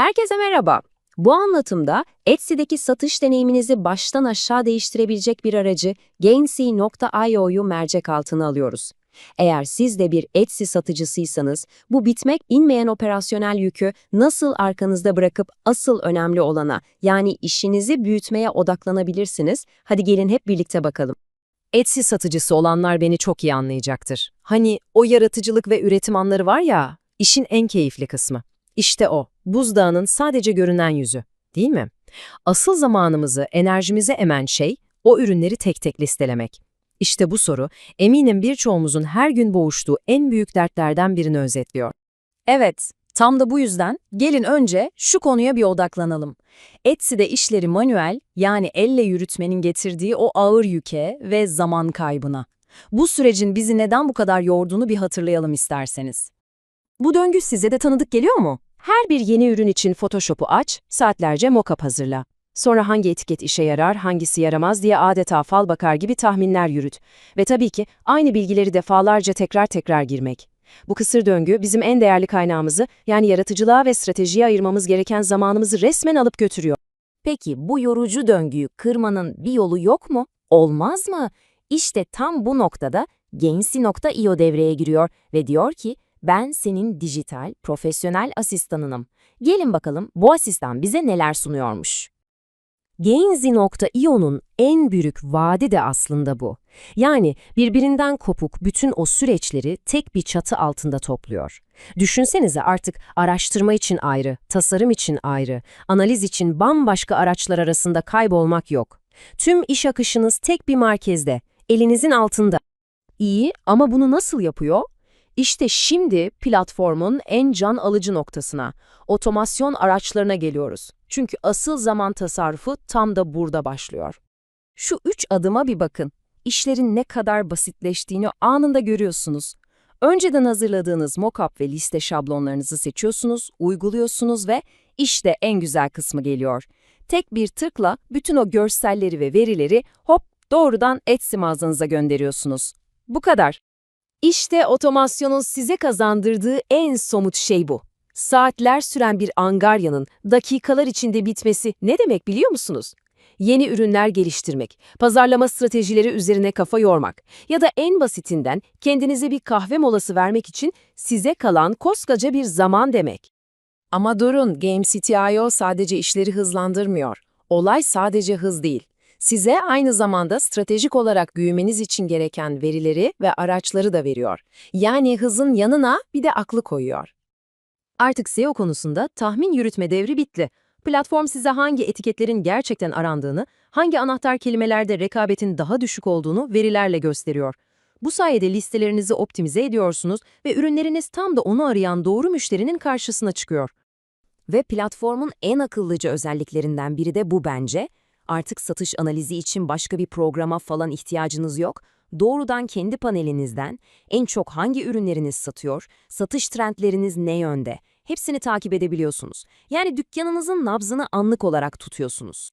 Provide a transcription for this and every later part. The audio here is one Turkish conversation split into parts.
Herkese merhaba. Bu anlatımda Etsy'deki satış deneyiminizi baştan aşağı değiştirebilecek bir aracı Gainsey.io'yu mercek altına alıyoruz. Eğer siz de bir Etsy satıcısıysanız, bu bitmek inmeyen operasyonel yükü nasıl arkanızda bırakıp asıl önemli olana, yani işinizi büyütmeye odaklanabilirsiniz? Hadi gelin hep birlikte bakalım. Etsy satıcısı olanlar beni çok iyi anlayacaktır. Hani o yaratıcılık ve üretim anları var ya, işin en keyifli kısmı. İşte o, buzdağının sadece görünen yüzü, değil mi? Asıl zamanımızı, enerjimize emen şey, o ürünleri tek tek listelemek. İşte bu soru, eminim birçoğumuzun her gün boğuştuğu en büyük dertlerden birini özetliyor. Evet, tam da bu yüzden gelin önce şu konuya bir odaklanalım. Etsy'de işleri manuel yani elle yürütmenin getirdiği o ağır yüke ve zaman kaybına. Bu sürecin bizi neden bu kadar yorduğunu bir hatırlayalım isterseniz. Bu döngü size de tanıdık geliyor mu? Her bir yeni ürün için Photoshop'u aç, saatlerce mock-up hazırla. Sonra hangi etiket işe yarar, hangisi yaramaz diye adeta fal bakar gibi tahminler yürüt. Ve tabii ki aynı bilgileri defalarca tekrar tekrar girmek. Bu kısır döngü bizim en değerli kaynağımızı yani yaratıcılığa ve stratejiye ayırmamız gereken zamanımızı resmen alıp götürüyor. Peki bu yorucu döngüyü kırmanın bir yolu yok mu? Olmaz mı? İşte tam bu noktada Gainsey.io devreye giriyor ve diyor ki ben senin dijital, profesyonel asistanınım. Gelin bakalım bu asistan bize neler sunuyormuş. Gainsey.io'nun en büyük vaadi de aslında bu. Yani birbirinden kopuk bütün o süreçleri tek bir çatı altında topluyor. Düşünsenize artık araştırma için ayrı, tasarım için ayrı, analiz için bambaşka araçlar arasında kaybolmak yok. Tüm iş akışınız tek bir merkezde, elinizin altında. İyi ama bunu nasıl yapıyor? İşte şimdi platformun en can alıcı noktasına, otomasyon araçlarına geliyoruz. Çünkü asıl zaman tasarrufu tam da burada başlıyor. Şu üç adıma bir bakın. İşlerin ne kadar basitleştiğini anında görüyorsunuz. Önceden hazırladığınız mockup ve liste şablonlarınızı seçiyorsunuz, uyguluyorsunuz ve işte en güzel kısmı geliyor. Tek bir tıkla bütün o görselleri ve verileri hop doğrudan Etsy mağazanıza gönderiyorsunuz. Bu kadar. İşte otomasyonun size kazandırdığı en somut şey bu. Saatler süren bir angaryanın dakikalar içinde bitmesi ne demek biliyor musunuz? Yeni ürünler geliştirmek, pazarlama stratejileri üzerine kafa yormak ya da en basitinden kendinize bir kahve molası vermek için size kalan koskoca bir zaman demek. Ama durun, Game City.io sadece işleri hızlandırmıyor. Olay sadece hız değil. Size aynı zamanda stratejik olarak büyümeniz için gereken verileri ve araçları da veriyor. Yani hızın yanına bir de aklı koyuyor. Artık SEO konusunda tahmin yürütme devri bitti. Platform size hangi etiketlerin gerçekten arandığını, hangi anahtar kelimelerde rekabetin daha düşük olduğunu verilerle gösteriyor. Bu sayede listelerinizi optimize ediyorsunuz ve ürünleriniz tam da onu arayan doğru müşterinin karşısına çıkıyor. Ve platformun en akıllıca özelliklerinden biri de bu bence. Artık satış analizi için başka bir programa falan ihtiyacınız yok. Doğrudan kendi panelinizden en çok hangi ürünleriniz satıyor, satış trendleriniz ne yönde, hepsini takip edebiliyorsunuz. Yani dükkanınızın nabzını anlık olarak tutuyorsunuz.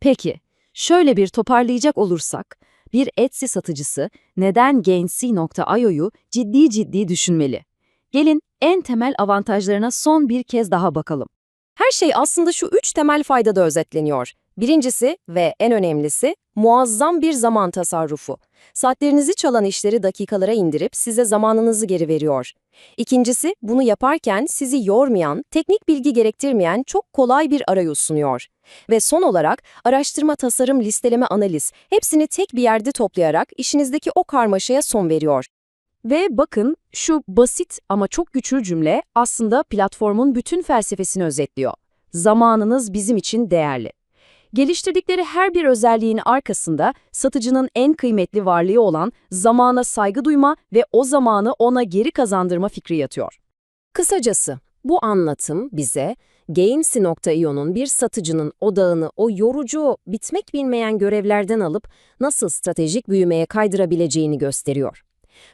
Peki, şöyle bir toparlayacak olursak, bir Etsy satıcısı neden Gainsey.io'yu ciddi ciddi düşünmeli? Gelin en temel avantajlarına son bir kez daha bakalım. Her şey aslında şu üç temel faydada özetleniyor. Birincisi ve en önemlisi muazzam bir zaman tasarrufu. Saatlerinizi çalan işleri dakikalara indirip size zamanınızı geri veriyor. İkincisi bunu yaparken sizi yormayan, teknik bilgi gerektirmeyen çok kolay bir arayüz sunuyor. Ve son olarak araştırma, tasarım, listeleme, analiz hepsini tek bir yerde toplayarak işinizdeki o karmaşaya son veriyor. Ve bakın şu basit ama çok güçlü cümle aslında platformun bütün felsefesini özetliyor. Zamanınız bizim için değerli. Geliştirdikleri her bir özelliğin arkasında satıcının en kıymetli varlığı olan zamana saygı duyma ve o zamanı ona geri kazandırma fikri yatıyor. Kısacası bu anlatım bize Gainsey.io'nun bir satıcının odağını o yorucu, bitmek bilmeyen görevlerden alıp nasıl stratejik büyümeye kaydırabileceğini gösteriyor.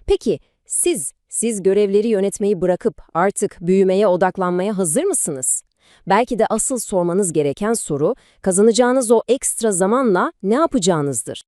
Peki siz, siz görevleri yönetmeyi bırakıp artık büyümeye odaklanmaya hazır mısınız? Belki de asıl sormanız gereken soru, kazanacağınız o ekstra zamanla ne yapacağınızdır.